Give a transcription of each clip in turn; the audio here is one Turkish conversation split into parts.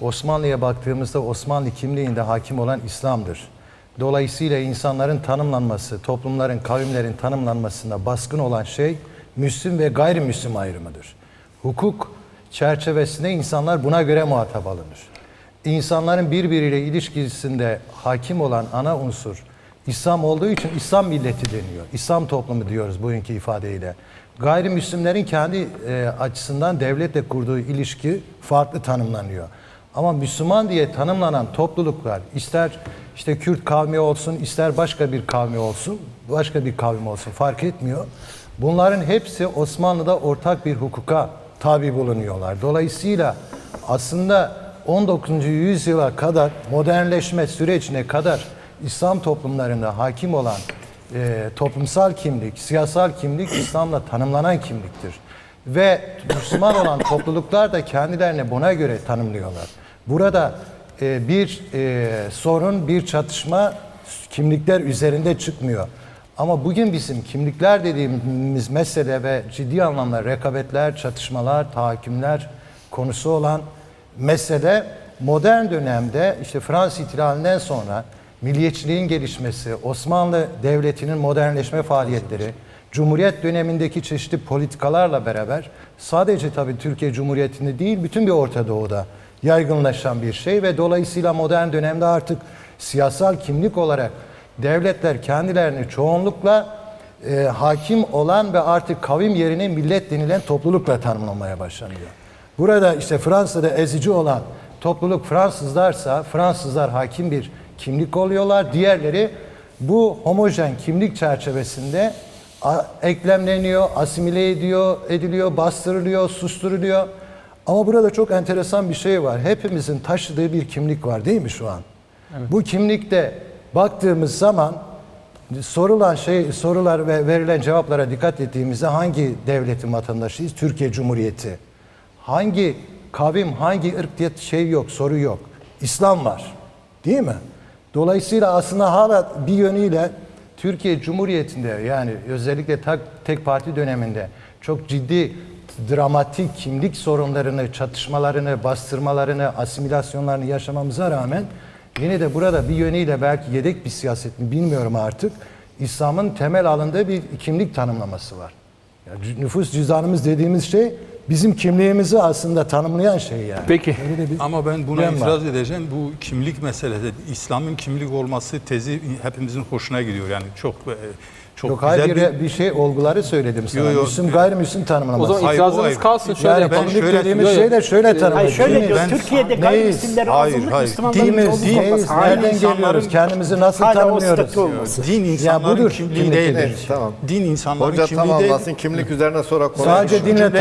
Osmanlı'ya baktığımızda Osmanlı kimliğinde hakim olan İslam'dır. Dolayısıyla insanların tanımlanması, toplumların, kavimlerin tanımlanmasında baskın olan şey Müslüm ve gayrimüslim ayrımıdır. Hukuk çerçevesinde insanlar buna göre muhatap alınır. İnsanların birbiriyle ilişkisinde hakim olan ana unsur İslam olduğu için İslam milleti deniyor. İslam toplumu diyoruz bugünkü ifadeyle. Gayrimüslimlerin kendi e, açısından devletle kurduğu ilişki farklı tanımlanıyor. Ama Müslüman diye tanımlanan topluluklar ister işte Kürt kavmi olsun, ister başka bir kavmi olsun, başka bir kavim olsun fark etmiyor. Bunların hepsi Osmanlı'da ortak bir hukuka tabi bulunuyorlar. Dolayısıyla aslında 19. yüzyıla kadar modernleşme sürecine kadar İslam toplumlarında hakim olan e, toplumsal kimlik, siyasal kimlik İslam'la tanımlanan kimliktir. Ve Müslüman olan topluluklar da kendilerini buna göre tanımlıyorlar. Burada e, bir e, sorun, bir çatışma kimlikler üzerinde çıkmıyor. Ama bugün bizim kimlikler dediğimiz mesele ve ciddi anlamda rekabetler, çatışmalar, tahakkümler konusu olan mesele modern dönemde işte Fransız ihtilalinden sonra milliyetçiliğin gelişmesi, Osmanlı Devleti'nin modernleşme faaliyetleri, Cumhuriyet dönemindeki çeşitli politikalarla beraber sadece tabii Türkiye Cumhuriyeti'nde değil bütün bir Orta Doğu'da yaygınlaşan bir şey ve dolayısıyla modern dönemde artık siyasal kimlik olarak devletler kendilerini çoğunlukla e, hakim olan ve artık kavim yerine millet denilen toplulukla tanımlamaya başlanıyor. Burada işte Fransa'da ezici olan topluluk Fransızlarsa Fransızlar hakim bir kimlik oluyorlar. Diğerleri bu homojen kimlik çerçevesinde eklemleniyor, asimile ediyor, ediliyor, bastırılıyor, susturuluyor. Ama burada çok enteresan bir şey var. Hepimizin taşıdığı bir kimlik var değil mi şu an? Bu kimlikte baktığımız zaman sorulan şey sorular ve verilen cevaplara dikkat ettiğimizde hangi devletin vatandaşıyız? Türkiye Cumhuriyeti. Hangi kavim, hangi ırk diye şey yok, soru yok. İslam var. Değil mi? Dolayısıyla aslında hala bir yönüyle Türkiye Cumhuriyeti'nde yani özellikle tek, tek parti döneminde çok ciddi dramatik kimlik sorunlarını, çatışmalarını, bastırmalarını, asimilasyonlarını yaşamamıza rağmen yine de burada bir yönüyle belki yedek bir siyaset mi bilmiyorum artık. İslam'ın temel alındığı bir kimlik tanımlaması var. Yani nüfus cüzdanımız dediğimiz şey bizim kimliğimizi aslında tanımlayan şey yani. Peki. Öyle bir Ama ben buna var. itiraz edeceğim. Bu kimlik meselesi, İslam'ın kimlik olması tezi hepimizin hoşuna gidiyor. Yani çok e, çok Yok güzel hayır bir... bir, şey olguları söyledim sana. Yo, yo. Müslüm gayrimüslim O tanımlaması. zaman Hayır, o itirazınız ayrı. kalsın. Şöyle yani yapalım. kimlik şöyle- dediğimiz Yo, yo. şey de şöyle Hayır tanımlanıyor. şöyle Diniz, diyor. ben- Türkiye'de Neyiz? gayrimüslimler Hayır, azınlık hayır. Müslümanların Diniz, neyiz? olması. Hala Nereden insanların- geliyoruz? Kendimizi nasıl Hala o tanımlıyoruz? statü olması. Din insanların budur kimliği kimlik değildir. dediğimiz. Tamam. Din insanların Hoca kimliği değil. anlasın kimlik üzerine sonra konuşalım. Sadece dinle Cümle-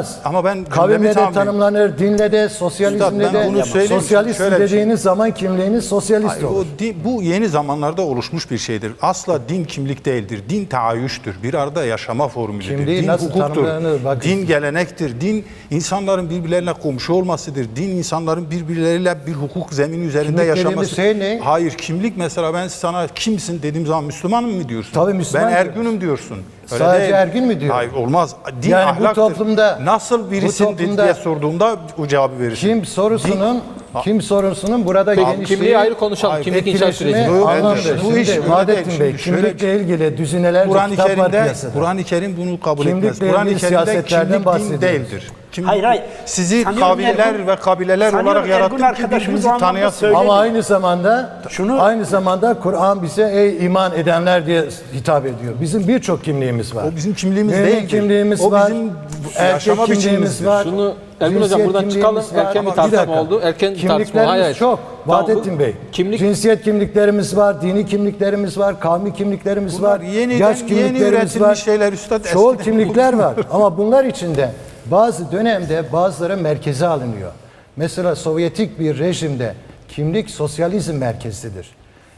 tanımlanmaz. Ama ben Kavimle de tanımlanır, dinle de, sosyalizmle Üstad, de. söyleyeyim. Sosyalist Şöyle şey. dediğiniz zaman kimliğiniz sosyalist Hayır, olur. o bu yeni zamanlarda oluşmuş bir şeydir. Asla din kimlik değildir. Din taayyüştür. Bir arada yaşama formülüdür. Kimliği din nasıl hukuktur. Bakın. Din gelenektir. Din insanların birbirlerine komşu olmasıdır. Din insanların birbirleriyle bir hukuk zemini üzerinde Kimlik yaşaması. şey ne? Hayır kimlik mesela ben sana kimsin dediğim zaman Müslümanım mı diyorsun? Tabii Müslüman Ben. Ergünüm diyorsun. Sadece Ergün mü diyor? Hayır olmaz. Din Yani bu ahlaktır. toplumda- nasıl bu birisin toplumda- diye sorduğumda o cevabı verirsin. Kim sorusunun, kim sorusunun burada genişliği, kimliği ayrı konuşalım. Hayır, Kimlik inşa süreci. Anlamda. bu iş öyle Vahdettin değil. Bey, kimlikle ilgili düzinelerce Kur'an-ı kitap var Kerim'de piyasada. Kur'an-ı Kerim bunu kabul Kimlikle etmez. Kur'an-ı Kerim'de siyasetlerden kimlik din değildir. Kim, Hayır, hayır. Sizi Sanıyorum kabileler Ergun- ve kabileler olarak Ergun yarattım ki arkadaşımız birbirinizi tanıyasınız. Ama aynı zamanda Şunu- aynı zamanda Kur'an bize ey iman edenler diye hitap ediyor. Bizim birçok kimliğimiz var. O bizim kimliğimiz Mümin değildir. kimliğimiz O var. bizim erkek yaşama kimliğimiz var. Şunu Ergun Hocam buradan çıkalım. Erken bir tartışma oldu. Erken bir tartışma. Kimliklerimiz Hayır, çok. Tamam, Vahdettin Bey. Kimlik Cinsiyet kimliklerimiz var, dini kimliklerimiz var, kavmi kimliklerimiz Bunlar var, yeniden yaş yeni kimliklerimiz üretilmiş var. şeyler üstad. Çoğu kimlikler var ama bunlar içinde bazı dönemde bazıları merkeze alınıyor. Mesela Sovyetik bir rejimde kimlik sosyalizm merkezlidir.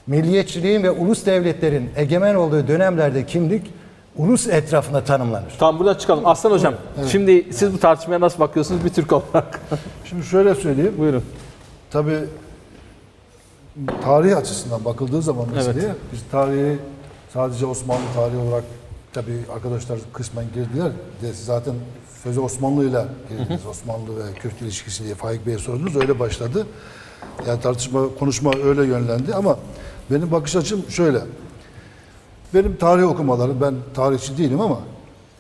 Milliyetçiliğin ve ulus devletlerin egemen olduğu dönemlerde kimlik ulus etrafında tanımlanır. Tamam buradan çıkalım. Aslan Hocam. Şimdi siz bu tartışmaya nasıl bakıyorsunuz bir Türk olarak? Şimdi şöyle söyleyeyim. Buyurun. Tabii tarih açısından bakıldığı zaman meseleye biz tarihi sadece Osmanlı tarihi olarak tabii arkadaşlar kısmen girdiler de zaten sözü Osmanlı ile girdiniz. Osmanlı ve Kürt ilişkisi diye Faik Bey'e sordunuz. Öyle başladı. Yani tartışma, konuşma öyle yönlendi ama benim bakış açım şöyle. Benim tarih okumalarım, ben tarihçi değilim ama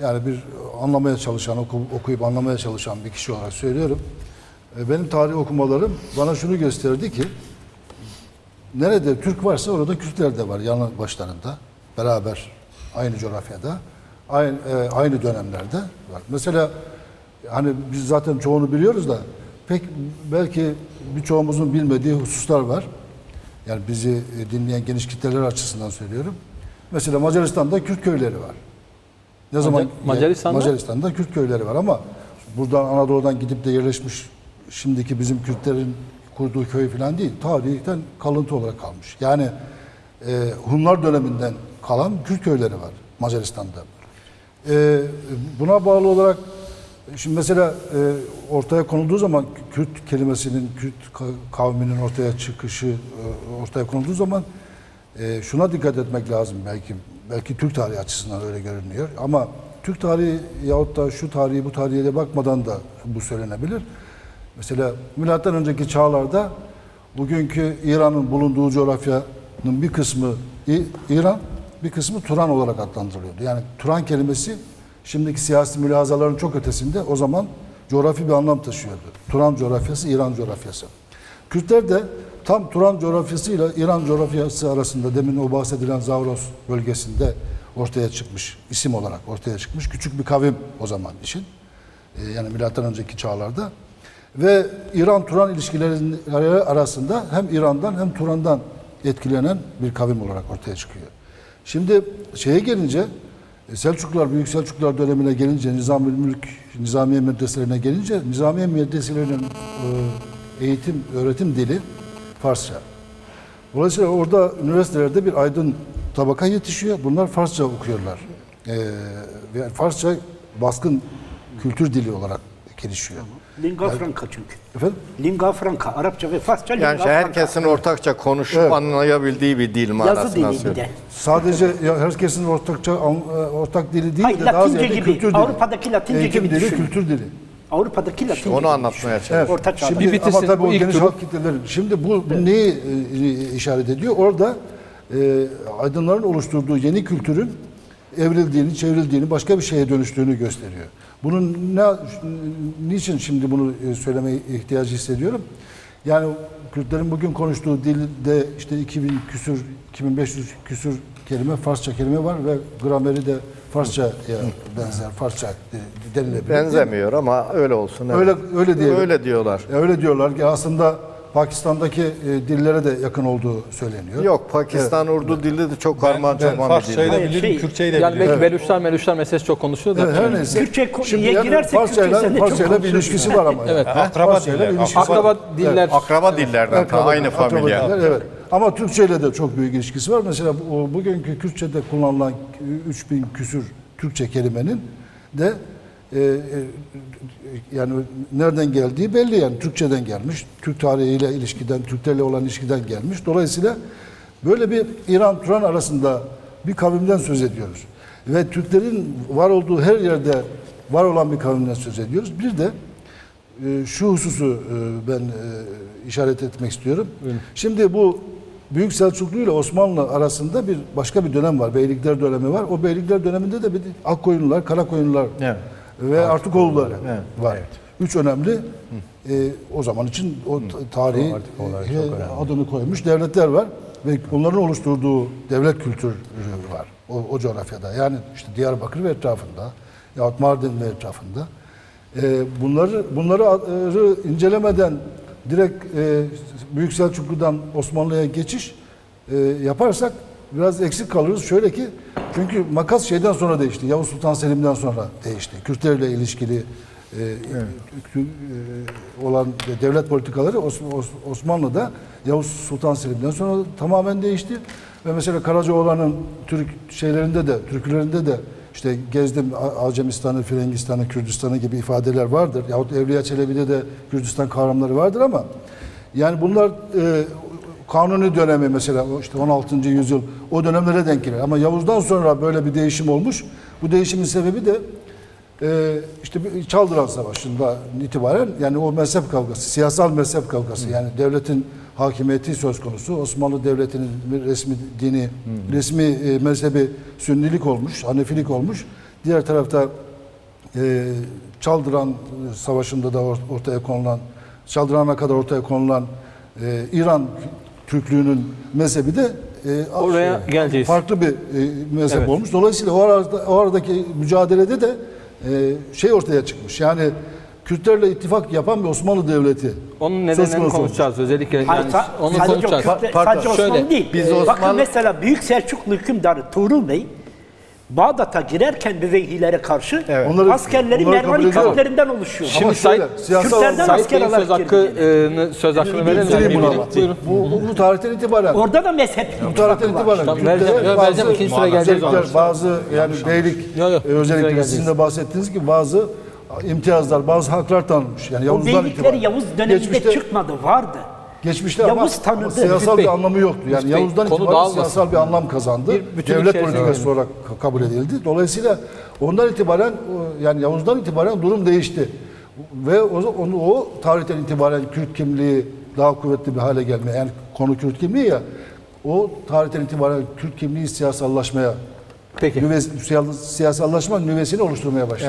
yani bir anlamaya çalışan, oku- okuyup anlamaya çalışan bir kişi olarak söylüyorum. E, Benim tarih okumalarım bana şunu gösterdi ki nerede Türk varsa orada Kürtler de var yanı başlarında. Beraber aynı coğrafyada, aynı, e, aynı dönemlerde var. Mesela hani biz zaten çoğunu biliyoruz da pek belki birçoğumuzun bilmediği hususlar var. Yani bizi e, dinleyen geniş kitleler açısından söylüyorum. Mesela Macaristan'da Kürt köyleri var. Ne zaman Macaristan'da? Macaristan'da Kürt köyleri var ama buradan Anadolu'dan gidip de yerleşmiş şimdiki bizim Kürtlerin kurduğu köy falan değil. Tarihten kalıntı olarak kalmış. Yani e, Hunlar döneminden kalan Kürt köyleri var Macaristan'da. E, buna bağlı olarak şimdi mesela e, ortaya konulduğu zaman Kürt kelimesinin, Kürt ka- kavminin ortaya çıkışı e, ortaya konulduğu zaman e, şuna dikkat etmek lazım belki. Belki Türk tarihi açısından öyle görünüyor. Ama Türk tarihi yahut da şu tarihi bu tarihe de bakmadan da bu söylenebilir. Mesela milattan önceki çağlarda bugünkü İran'ın bulunduğu coğrafyanın bir kısmı İran, bir kısmı Turan olarak adlandırılıyordu. Yani Turan kelimesi şimdiki siyasi mülazaların çok ötesinde o zaman coğrafi bir anlam taşıyordu. Turan coğrafyası, İran coğrafyası. Kürtler de tam Turan coğrafyası ile İran coğrafyası arasında demin o bahsedilen Zavros bölgesinde ortaya çıkmış, isim olarak ortaya çıkmış küçük bir kavim o zaman için. Ee, yani milattan önceki çağlarda. Ve İran-Turan ilişkileri arasında hem İran'dan hem Turan'dan etkilenen bir kavim olarak ortaya çıkıyor. Şimdi şeye gelince e, Selçuklular, Büyük Selçuklular dönemine gelince Nizami Mülk, Nizamiye medreselerine gelince Nizamiye medreselerinin e, eğitim, öğretim dili Farsça. Dolayısıyla orada üniversitelerde bir aydın tabaka yetişiyor. Bunlar Farsça okuyorlar. Ee, Farsça baskın kültür dili olarak gelişiyor. Lingua franca çünkü. Efendim? Lingua franca. Arapça ve Farsça lingua Yani franca. herkesin ortakça konuşup Evet. anlayabildiği bir dil Yazı manasına dili bir de. Sadece ya herkesin ortakça e, ortak dili değil Hayır, de daha Latince ziyade gibi, kültür dili. Avrupa'daki Latince Eğitim gibi dili, düşünün. kültür dili. Avrupa'daki Latince. Onu anlatmaya çalışıyor. Evet. Orta çağda. Şimdi, Bir bitirsin, ama tabii bu o ilk geniş halk kitleleri. Şimdi bu, bu neyi e, işaret ediyor? Orada e, aydınların oluşturduğu yeni kültürün evrildiğini, çevrildiğini, başka bir şeye dönüştüğünü gösteriyor. Bunun ne niçin şimdi bunu e, söylemeye ihtiyacı hissediyorum? Yani Kürtlerin bugün konuştuğu dilde işte 2000 küsür, 2500 küsür kelime Farsça kelime var ve grameri de Farsça'ya benzer, Farsça e, denilebilir. Benzemiyor ama öyle olsun. evet. Öyle öyle diyelim. Öyle diyorlar. Öyle diyorlar ki aslında Pakistan'daki e, dillere de yakın olduğu söyleniyor. Yok Pakistan Urdu dilde de çok karman çorman bir Farsçayı dil. da Hayır, bilirim, şey- Kürtçeyi de Yani bilirim. belki beluşlar meluşlar meselesi çok konuşuluyor da. Evet, her neyse. Kürtçe Şimdi yani girersek Kürtçe Farsçayla, Farsçayla bir ilişkisi var ama. Evet. Yani. Akraba diller. Akraba diller. Akraba dillerden ta Akraba- aynı akraba familya. diller, Evet. Ama Türkçe ile de çok büyük ilişkisi var. Mesela bu- bugünkü Kürtçe'de kullanılan 3000 küsür Türkçe kelimenin de e, e, yani nereden geldiği belli yani Türkçeden gelmiş. Türk tarihiyle ilişkiden, Türklerle olan ilişkiden gelmiş. Dolayısıyla böyle bir İran-Turan arasında bir kavimden söz ediyoruz. Ve Türklerin var olduğu her yerde var olan bir kavimden söz ediyoruz. Bir de e, şu hususu e, ben e, işaret etmek istiyorum. Şimdi bu Büyük Selçuklu ile Osmanlı arasında bir başka bir dönem var. Beylikler dönemi var. O Beylikler döneminde de bir Akkoyunlular, Karakoyunlular Evet. Ve Artukoğulları Evet. var. Üç önemli e, o zaman için o tarihi e, adını koymuş devletler var ve onların oluşturduğu devlet kültürü var o, o coğrafyada. Yani işte Diyarbakır ve etrafında yahut Mardin ve etrafında. E, bunları bunları e, incelemeden direkt e, Büyük Selçuklu'dan Osmanlı'ya geçiş e, yaparsak biraz eksik kalırız. Şöyle ki çünkü makas şeyden sonra değişti. Yavuz Sultan Selim'den sonra değişti. Kürtlerle ilişkili e, kü- e, olan devlet politikaları Os- Os- Osmanlı'da Yavuz Sultan Selim'den sonra tamamen değişti. Ve mesela Karacaoğlan'ın Türk şeylerinde de, türkülerinde de işte gezdim Acemistan'ı, Frengistan'ı, Kürdistan'ı gibi ifadeler vardır. Yahut Evliya Çelebi'de de Kürdistan kavramları vardır ama yani bunlar e, Kanuni dönemi mesela işte 16. yüzyıl o dönemlere denk gelir. Ama Yavuz'dan sonra böyle bir değişim olmuş. Bu değişimin sebebi de e, işte Çaldıran Savaşı'nda itibaren yani o mezhep kavgası, siyasal mezhep kavgası yani devletin hakimiyeti söz konusu. Osmanlı Devleti'nin resmi dini, resmi e, mezhebi Sünnilik olmuş, Hanefilik olmuş. Diğer tarafta e, Çaldıran Savaşı'nda da or- ortaya konulan, Çaldıran'a kadar ortaya konulan e, İran Türklüğünün mezhebi de e, Oraya geleceğiz. farklı bir e, mezhep Evet. olmuş. Dolayısıyla o, arada, o aradaki mücadelede de e, şey ortaya çıkmış. Yani Kürtlerle ittifak yapan bir Osmanlı Devleti. Onun nedenlerini konuşacağız. Özellikle Hayır, yani onu sadece, konuşacağız. Kürtler- sadece Osmanlı şöyle, değil. biz Bakın Osmanlı- mesela Büyük Selçuklu hükümdarı Tuğrul Bey Bağdat'a girerken Büveyhilere karşı Onları- askerleri onları kabul Mervani ediyorum. oluşuyor. Şimdi Ama şöyle, Said- siyasal Kürtlerden olarak- Sait Bey'in asker söz olarak hakkı, e, söz hakkını verelim. Bitireyim bunu ama. Buyurun. Bu, bu tarihten itibaren Orada da mezhep bu tarihten itibaren Tamam, Kürtlere vereceğim. Yok, bazı vereceğim. İkinci sıraya geleceğiz özellikler, ona. bazı yani beylik Yok, yok. e, özellikle sizin de bahsettiğiniz gibi bazı imtiyazlar, bazı haklar tanınmış. Yani beylikleri itibaren. Yavuz döneminde Geçmişte- çıkmada vardı. Geçmişte ama, tanıdı. ama siyasal bir anlamı yoktu. Yani Bey, Yavuz'dan konu itibaren dağılmasın. siyasal bir anlam kazandı. Bir Devlet politikası olarak ka- kabul edildi. Dolayısıyla ondan itibaren yani Yavuz'dan itibaren durum değişti. Ve o, onu, o tarihten itibaren Kürt kimliği daha kuvvetli bir hale gelmeye yani konu Kürt kimliği ya o tarihten itibaren Kürt kimliği siyasallaşmaya Peki. nüves, siyasallaşma nüvesini oluşturmaya başladı.